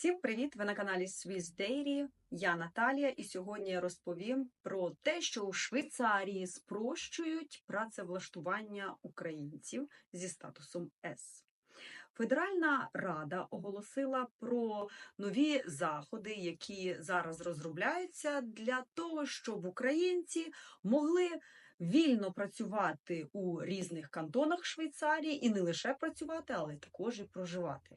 Всім привіт! Ви на каналі Swiss Dairy. Я Наталія, і сьогодні я розповім про те, що у Швейцарії спрощують працевлаштування українців зі статусом С. Федеральна рада оголосила про нові заходи, які зараз розробляються для того, щоб українці могли вільно працювати у різних кантонах Швейцарії і не лише працювати, але також і проживати.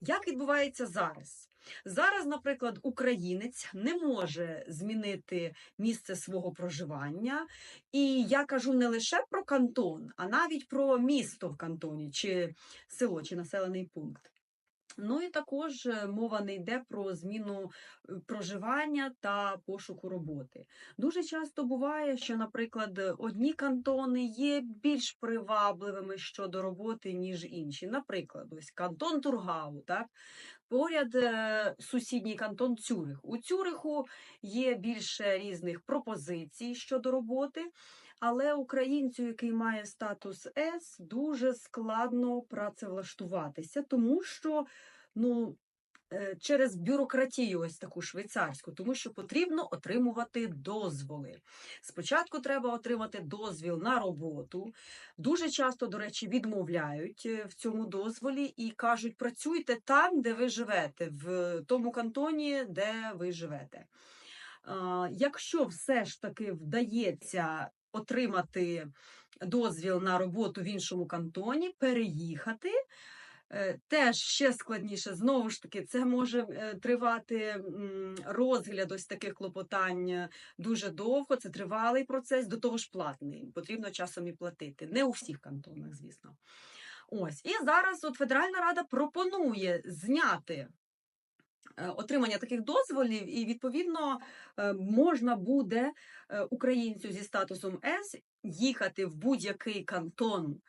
Як відбувається зараз? Зараз, наприклад, українець не може змінити місце свого проживання, і я кажу не лише про кантон, а навіть про місто в кантоні, чи село, чи населений пункт. Ну і також е, мова не йде про зміну е, проживання та пошуку роботи. Дуже часто буває, що, наприклад, одні кантони є більш привабливими щодо роботи, ніж інші. Наприклад, ось кантон Тургау, так? Поряд е, сусідній кантон Цюрих. У Цюриху є більше різних пропозицій щодо роботи. Але українцю, який має статус С, дуже складно працевлаштуватися, тому що ну, е, через бюрократію, ось таку швейцарську, тому що потрібно отримувати дозволи. Спочатку треба отримати дозвіл на роботу. Дуже часто, до речі, відмовляють е, в цьому дозволі і кажуть, працюйте там, де ви живете, в тому кантоні, де ви живете. Якщо все ж таки вдається отримати дозвіл на роботу в іншому кантоні, переїхати. Е, теж ще складніше, знову ж таки, це може е, тривати розгляд ось таких клопотань е, дуже довго. Це тривалий процес, до того ж платний. Потрібно часом і платити. Не у всіх кантонах, звісно. Ось і зараз от Федеральна Рада пропонує зняти отримання таких дозволів, і відповідно можна буде українцю зі статусом С їхати в будь-який кантон.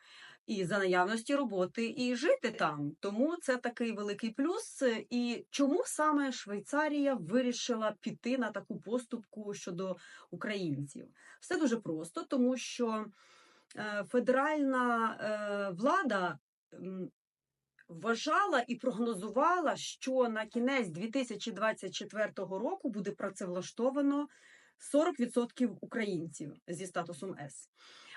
І за наявності роботи і жити там, тому це такий великий плюс. І чому саме Швейцарія вирішила піти на таку поступку щодо українців? Все дуже просто, тому що федеральна влада вважала і прогнозувала, що на кінець 2024 року буде працевлаштовано 40% українців зі статусом С.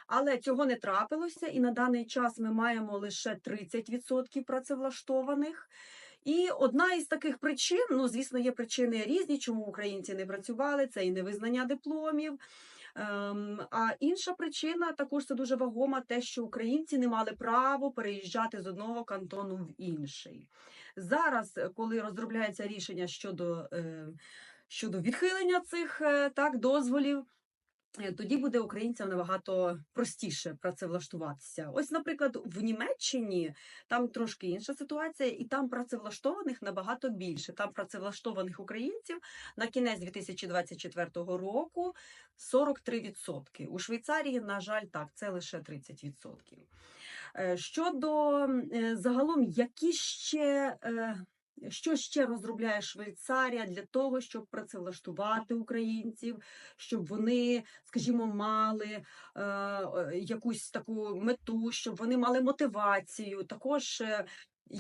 Але цього не трапилося, і на даний час ми маємо лише 30% працевлаштованих. І одна із таких причин, ну звісно, є причини різні, чому українці не працювали, це і невизнання дипломів. Ем, а інша причина також це дуже вагома, те, що українці не мали право переїжджати з одного кантону в інший. Зараз, коли розробляється рішення щодо е, щодо відхилення цих е, так дозволів, тоді буде українцям набагато простіше працевлаштуватися. Ось, наприклад, в Німеччині там трошки інша ситуація, і там працевлаштованих набагато більше. Там працевлаштованих українців на кінець 2024 року 43%. У Швейцарії, на жаль, так, це лише 30%. Е, щодо е, загалом, які ще що ще розробляє Швейцарія для того, щоб працевлаштувати українців, щоб вони, скажімо, мали е, якусь таку мету, щоб вони мали мотивацію. Також е,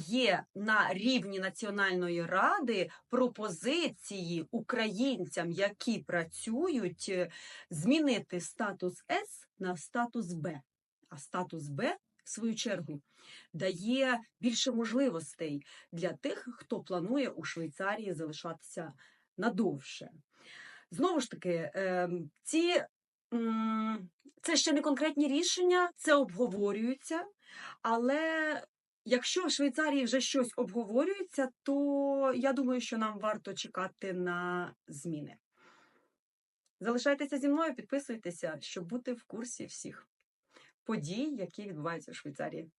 є на рівні Національної ради пропозиції українцям, які працюють, е, змінити статус С на статус Б. А статус Б в свою чергу дає більше можливостей для тих, хто планує у Швейцарії залишатися надовше. Знову ж таки, ем, ці. Це ще не конкретні рішення, це обговорюється. Але якщо в Швейцарії вже щось обговорюється, то я думаю, що нам варто чекати на зміни. Залишайтеся зі мною, підписуйтеся, щоб бути в курсі всіх подій, які відбуваються в Швейцарії.